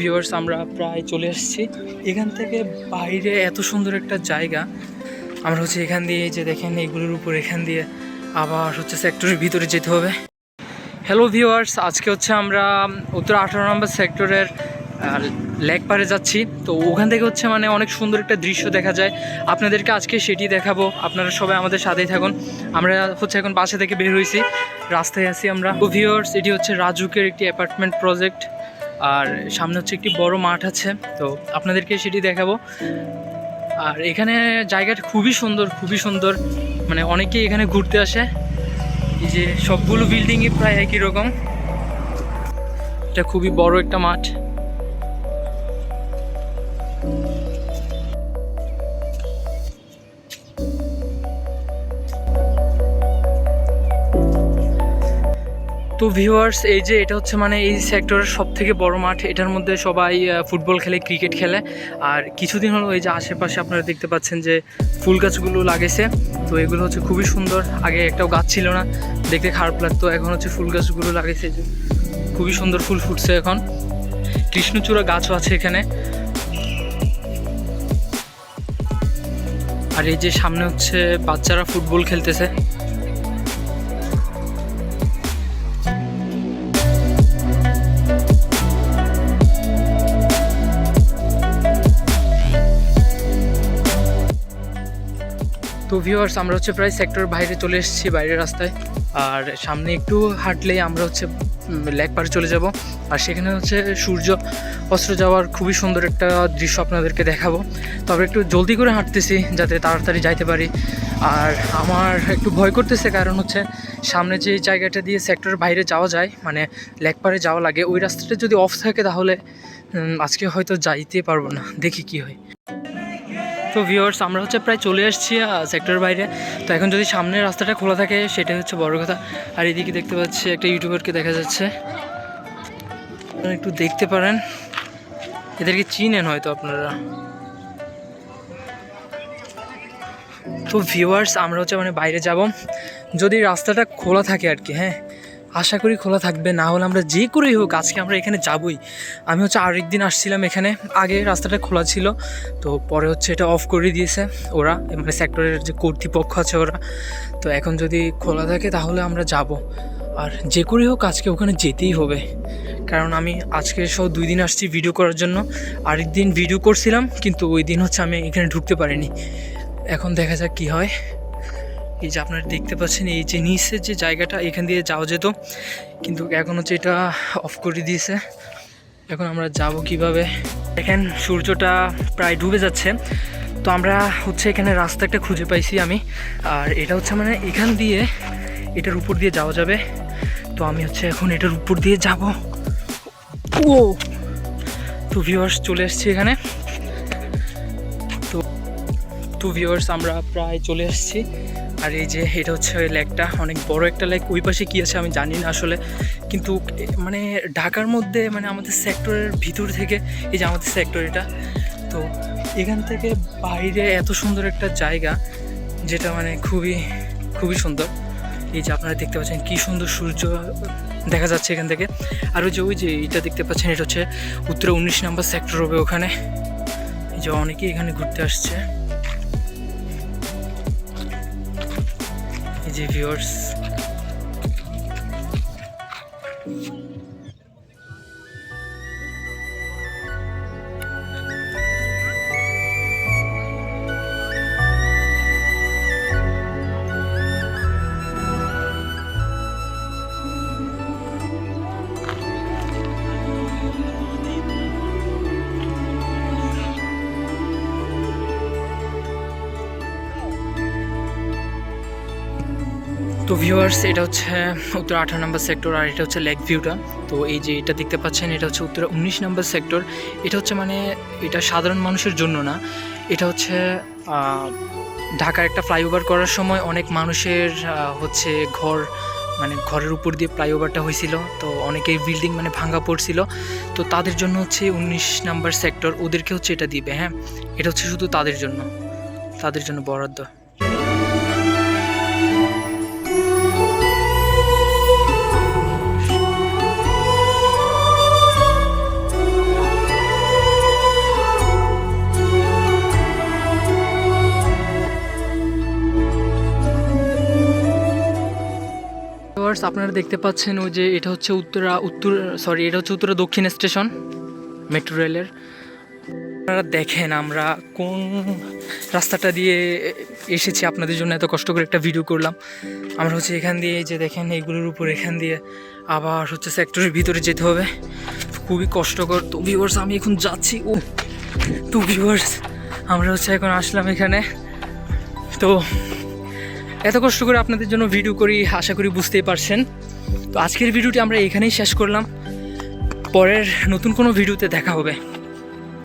Viewers আমরা প্রায় চলে এসেছি। এখান থেকে বাইরে এত সুন্দর একটা জায়গা। আমরা হচ্ছে এখান দিয়ে যে দেখেন এইগুলোর উপর এখান দিয়ে আবার হচ্ছে সেক্টরের ভিতরে যেতে হবে। হ্যালো ভিউয়ার্স আজকে হচ্ছে আমরা উত্তর আঠারো নম্বর সেক্টরের লেক পারে যাচ্ছি। তো ওখান থেকে হচ্ছে মানে অনেক সুন্দর একটা দৃশ্য দেখা যায়। আপনাদেরকে আজকে সেটি দেখাবো। আপনারা সবাই আমাদের সাথেই থাকুন। আমরা হচ্ছে এখন বাসা থেকে বের হয়েছি। রাস্তায় আছি আমরা। ভিউয়ার্স এটি হচ্ছে রাজুকের একটি অ্যাপার্টমেন্ট প্রজেক্ট আর সামনে হচ্ছে একটি বড় মাঠ আছে, তো আপনাদেরকে সেটি দেখাবো। আর এখানে জায়গাটা খুবই সুন্দর খুবই সুন্দর। মানে অনেকেই এখানে ঘুরতে আসে। এই যে সবগুলো বিল্ডিংই প্রায় একই রকম। এটা খুবই বড় একটা মাঠ। তো ভিউয়ার্স এই যে এটা হচ্ছে মানে এই সেক্টরের সব থেকে বড় মাঠ। এটার মধ্যে সবাই ফুটবল খেলে ক্রিকেট খেলে। আর কিছুদিন হলো এই যে আশেপাশে আপনারা দেখতে পাচ্ছেন যে ফুল গাছগুলো লাগেছে। তো এগুলো হচ্ছে খুবই সুন্দর। আগে একটাও গাছ ছিল না। দেখতে খারাপ লাগতো। এখন হচ্ছে ফুল গাছগুলো লাগেছে যে। খুবই সুন্দর ফুল ফুটছে এখন। কৃষ্ণচূড়া গাছও আছে এখানে। আর এই যে সামনে হচ্ছে বাচ্চারা ফুটবল খেলতেছে। তো ভিউয়ার্স আমরা হচ্ছে প্রায় সেক্টর বাইরে চলে এসেছি, বাইরের রাস্তায়। আর সামনে একটু হাঁটলেই আমরা হচ্ছে লেক পারে চলে যাব। আর সেখানে হচ্ছে সূর্য অস্ত্র যাওয়ার খুবই সুন্দর একটা দৃশ্য আপনাদেরকে দেখাবো। তবে একটু জলদি করে হাঁটতেছি, যাতে তাড়াতাড়ি যাইতে পারি। আর আমার একটু ভয় করতেছে কারণ হচ্ছে, সামনে যে জায়গাটা দিয়ে সেক্টরের বাইরে যাওয়া যায় মানে লেক পারে যাওয়া লাগে, ওই রাস্তাটা যদি অফ থাকে তাহলে আজকে হয়তো যাইতে পারব না। দেখি কি হয়। তো ভিউয়ার্স আমরা হচ্ছে প্রায় চলে এসেছি সেক্টরের বাইরে। তো এখন যদি সামনের রাস্তাটা খোলা থাকে, সেটাই হচ্ছে বড় কথা। আর এদিকে দেখতে পাচ্ছি একটা ইউটিউবারকে দেখা যাচ্ছে। একটু দেখতে পারেন। এদেরকে চিনেন হয়তো আপনারা। তো ভিউয়ার্স আমরা হচ্ছে মানে বাইরে যাব। যদি রাস্তাটা খোলা থাকে আর কি হ্যাঁ আশা করি খোলা থাকবে, না হলে আমরা যে করেই হোক আজকে আমরা এখানে যাবই। আমি হচ্ছে আরেক দিন আসছিলাম এখানে, আগে রাস্তাটা খোলা ছিল, তো পরে হচ্ছে এটা অফ করে দিয়েছে ওরা মানে সেক্টরের যে কর্তৃপক্ষ আছে ওরা। তো এখন যদি খোলা থাকে তাহলে আমরা যাব। আর যে করেই হোক আজকে ওখানে যেতেই হবে। কারণ আমি আজকে সব দুই দিন আসছি ভিডিও করার জন্য। আরেক দিন ভিডিও করছিলাম, কিন্তু ওই দিন হচ্ছে আমি এখানে ঢুকতে পারিনি। এখন দেখা যাক কী হয়। এই যে আপনারা দেখতে পাচ্ছেন, এই যে নিচের যে জায়গাটা, এখান দিয়ে যাওয়া যেত। কিন্তু এখন হচ্ছে এটা অফ করে দিয়েছে। এখন আমরা যাব কীভাবে? দেখেন, সূর্যটা প্রায় ডুবে যাচ্ছে। তো আমরা হচ্ছে এখানে রাস্তা একটা খুঁজে পাইছি আমি। আর এটা হচ্ছে মানে এখান দিয়ে এটার উপর দিয়ে যাওয়া যাবে। তো আমি হচ্ছে এখন এটার উপর দিয়ে যাব। ও! তো ভিউয়ার্স চলে এসেছি এখানে। তো টু ভিউয়ার্স আমরা প্রায় চলে এসেছি আর এই যে এটা হচ্ছে ওই লেকটা, অনেক বড় একটা লেক, ওই পাশে কী আছে আমি জানি না আসলে। কিন্তু মানে ঢাকার মধ্যে মানে আমাদের সেক্টরের ভিতর থেকে, এই যে আমাদের সেক্টর এটা, তো এখান থেকে বাইরে এত সুন্দর একটা জায়গা, যেটা মানে খুবই খুবই সুন্দর। এই যে আপনারা দেখতে পাচ্ছেন কী সুন্দর সূর্য, দেখা যাচ্ছে এখান থেকে। আর ওই যে ওই যে এটা দেখতে পাচ্ছেন, এটা হচ্ছে উত্তরে উনিশ নম্বর সেক্টর হবে ওখানে। এই যে অনেকেই এখানে ঘুরতে আসছে। এই যে ভিউয়ার্স। তো ভিউয়ার্স এটা হচ্ছে উত্তর আঠারো নম্বর সেক্টর আর এটা হচ্ছে লেক ভিউটা তো এই যে এটা দেখতে পাচ্ছেন, এটা হচ্ছে উত্তর উনিশ নম্বর সেক্টর এটা হচ্ছে মানে এটা সাধারণ মানুষের জন্য না। এটা হচ্ছে ঢাকার একটা ফ্লাইওভার করার সময় অনেক মানুষের হচ্ছে ঘর মানে ঘরের উপর দিয়ে ফ্লাইওভারটা হয়েছিল। তো অনেকেই বিল্ডিং মানে ভাঙা পড়ছিল। তো তাদের জন্য হচ্ছে উনিশ নাম্বার সেক্টর ওদেরকে হচ্ছে এটা দিবে হ্যাঁ? এটা হচ্ছে শুধু তাদের জন্য তাদের জন্য বরাদ্দ। ভিউয়ার্স আপনারা দেখতে পাচ্ছেন ওই যে এটা হচ্ছে উত্তরা, উত্তর সরি এটা হচ্ছে উত্তরা দক্ষিণ স্টেশন মেট্রো রেলের আপনারা দেখেন, আমরা কোন রাস্তাটা দিয়ে এসেছি, আপনাদের জন্য এত কষ্ট করে একটা ভিডিও করলাম। আমরা হচ্ছে এখান দিয়ে যে দেখেন, এইগুলোর উপর এখান দিয়ে আবার হচ্ছে সেক্টরের ভিতরে যেতে হবে। খুবই কষ্টকর। তো ভিউয়ার্স আমি এখন যাচ্ছি। ও, তো ভিউয়ার্স আমরা হচ্ছে এখন আসলাম এখানে। তো এত কষ্ট করে আপনাদের জন্য ভিডিও করি, আশা করি বুঝতেই পারছেন। তো আজকের ভিডিওটি আমরা এখানেই শেষ করলাম। পরের নতুন কোনো ভিডিওতে দেখা হবে।